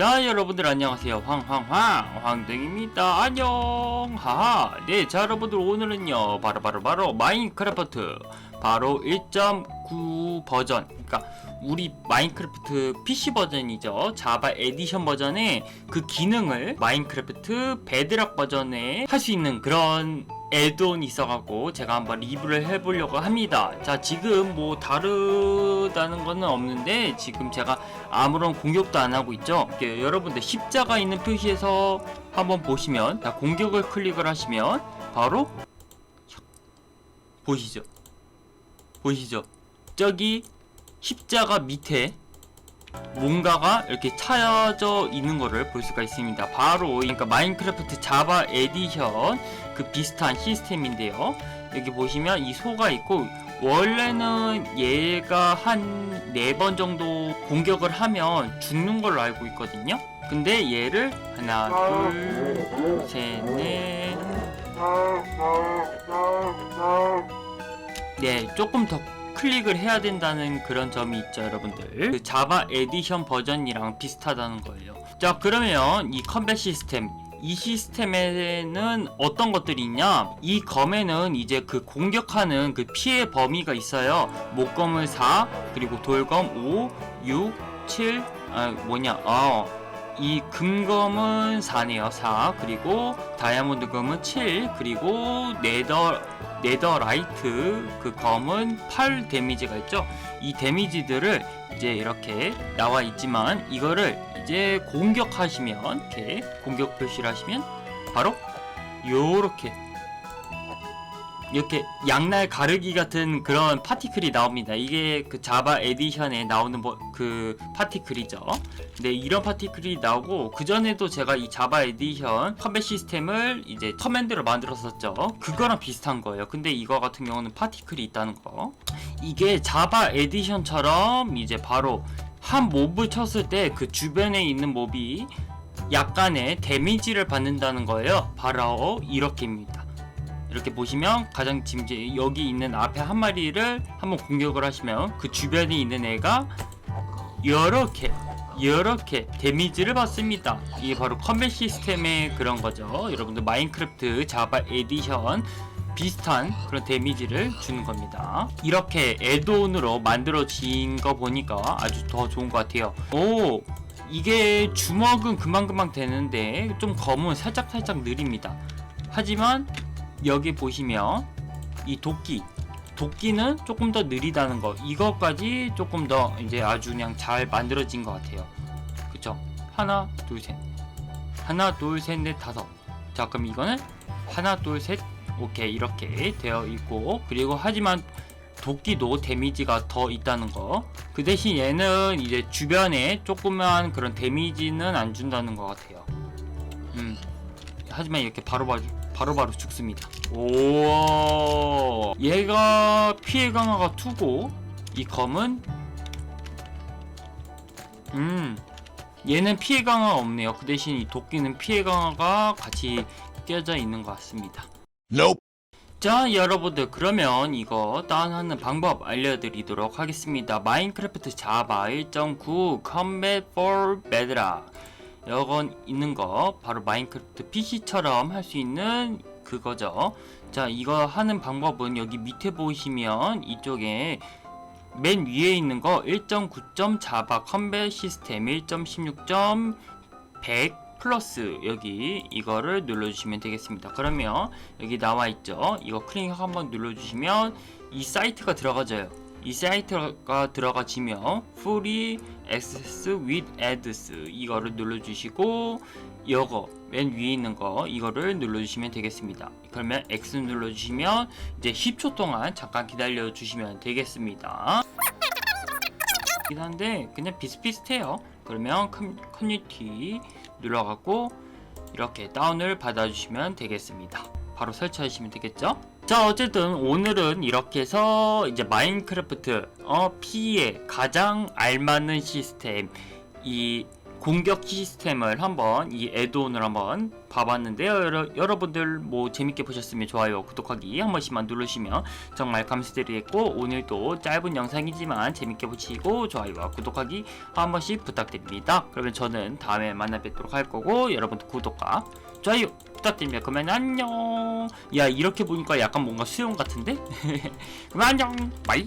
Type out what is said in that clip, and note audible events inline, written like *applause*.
자 여러분들 안녕하세요. 황황황 황등입니다. 안녕. 하하. 네자 여러분들 오늘은요 바로 바로 바로 마인크래프트. 바로 1.9 버전. 그러니까 우리 마인크래프트 PC 버전이죠. 자바 에디션 버전의 그 기능을 마인크래프트 베드락 버전에 할 수 있는 그런 애돈이 있어갖고 제가 한번 리뷰를 해보려고 합니다 자 지금 뭐 다르다는 거는 없는데 지금 제가 아무런 공격도 안 하고 있죠. 여러분들 십자가 있는 표시에서 한번 보시면 자, 공격을 클릭을 하시면 바로 보이시죠? 보이시죠? 저기 십자가 밑에 뭔가가 이렇게 차여져 있는 거를 볼 수가 있습니다. 바로 그러니까 마인크래프트 자바 에디션 그 비슷한 시스템인데요. 여기 보시면 이 소가 있고 원래는 얘가 한 네 번 정도 공격을 하면 죽는 걸로 알고 있거든요. 근데 얘를 하나, 둘, 셋, 넷. 네, 조금 더 클릭을 해야 된다는 그런 점이 있죠, 여러분들. 그 자바 에디션 버전이랑 비슷하다는 거예요. 자, 그러면 이 컴뱃 시스템 이 시스템에는 어떤 것들이 있냐? 이 검에는 이제 그 공격하는 그 피해 범위가 있어요. 목검을 4, 그리고 돌검 5, 6, 7, 아, 뭐냐, 어, 이 금검은 4네요, 4. 그리고 다이아몬드 검은 7, 그리고 네더, 네더라이트 그 검은 8 데미지가 있죠. 이 데미지들을 이제 이렇게 나와 있지만 이거를 이제 공격하시면 이렇게 공격 표시를 하시면 바로 요렇게 이렇게 양날 가르기 같은 그런 파티클이 나옵니다. 이게 그 자바 에디션에 나오는 뭐 그 파티클이죠. 근데 이런 파티클이 나오고 그 전에도 제가 이 자바 에디션 컴뱃 시스템을 이제 커맨드로 만들었었죠. 그거랑 비슷한 거예요. 근데 이거 같은 경우는 파티클이 있다는 거. 이게 자바 에디션처럼 이제 바로 한 몹을 쳤을 때 그 주변에 있는 몹이 약간의 데미지를 받는다는 거예요. 바로 이렇게입니다. 이렇게 보시면 가장 지금 여기 있는 앞에 한 마리를 한번 공격을 하시면 그 주변에 있는 애가 이렇게 이렇게 데미지를 받습니다. 이게 바로 컴뱃 시스템의 그런 거죠. 여러분들 마인크래프트 자바 에디션 비슷한 그런 데미지를 주는 겁니다. 이렇게 애드온으로 만들어진 거 보니까 아주 더 좋은 것 같아요. 오, 이게 주먹은 금방금방 되는데 좀 검은 살짝살짝 느립니다. 하지만 여기 보시면 이 도끼 도끼는 조금 더 느리다는 거 이것까지 조금 더 이제 아주 그냥 잘 만들어진 것 같아요. 그쵸? 하나 둘셋. 하나 둘셋넷 다섯. 자 그럼 이거는 하나 둘셋 오케이 이렇게 되어 있고 그리고 하지만 도끼도 데미지가 더 있다는 거. 그 대신 얘는 이제 주변에 조그만 그런 데미지는 안 준다는 것 같아요. 음 하지만 이렇게 바로바로 바로바로 죽습니다. 오, 얘가 피해 강화가 2고 이 검은 음, 얘는 피해 강화가 없네요. 그 대신 이 도끼는 피해 강화가 같이 껴져 있는 것 같습니다. Nope. 자 여러분들 그러면 이거 다운하는 방법 알려드리도록 하겠습니다 마인크래프트 자바 1.9 컴뱃 4 베드라 여건 있는 거 바로 마인크래프트 PC처럼 할 수 있는 그거죠 자 이거 하는 방법은 여기 밑에 보시면 이쪽에 맨 위에 있는 거 1.9점 자바 컴뱃 시스템 1.16.100 플러스 여기 이거를 눌러주시면 되겠습니다. 그러면 여기 나와 있죠. 이거 클릭 한번 눌러주시면 이 사이트가 들어가져요. 이 사이트가 들어가지면 Free Access with Ads 이거를 눌러주시고 이거 맨 위에 있는 거 이거를 눌러주시면 되겠습니다. 그러면 X 눌러주시면 이제 10초 동안 잠깐 기다려 주시면 되겠습니다. 긴 한데 그냥 비슷비슷해요. 그러면 커- 커뮤니티 눌러갖고 이렇게 다운을 받아주시면 되겠습니다. 바로 설치하시면 되겠죠? 자 어쨌든 오늘은 이렇게 해서 이제 마인크래프트 어 P에 가장 알맞는 시스템 이 공격 시스템을 한번 이 애드온을 한번 봐봤는데요. 여러, 여러 분들 뭐 재밌게 보셨으면 좋아요, 구독하기 한 번씩만 누르시면 정말 감사드리겠고 오늘도 짧은 영상이지만 재밌게 보시고 좋아요와 구독하기 한 번씩 부탁드립니다. 그러면 저는 다음에 만나 뵙도록 할 거고 여러분도 구독과 좋아요 부탁드립니다. 그러면 안녕. 야 이렇게 보니까 약간 뭔가 수영 같은데? *laughs* 그럼 안녕. 바이.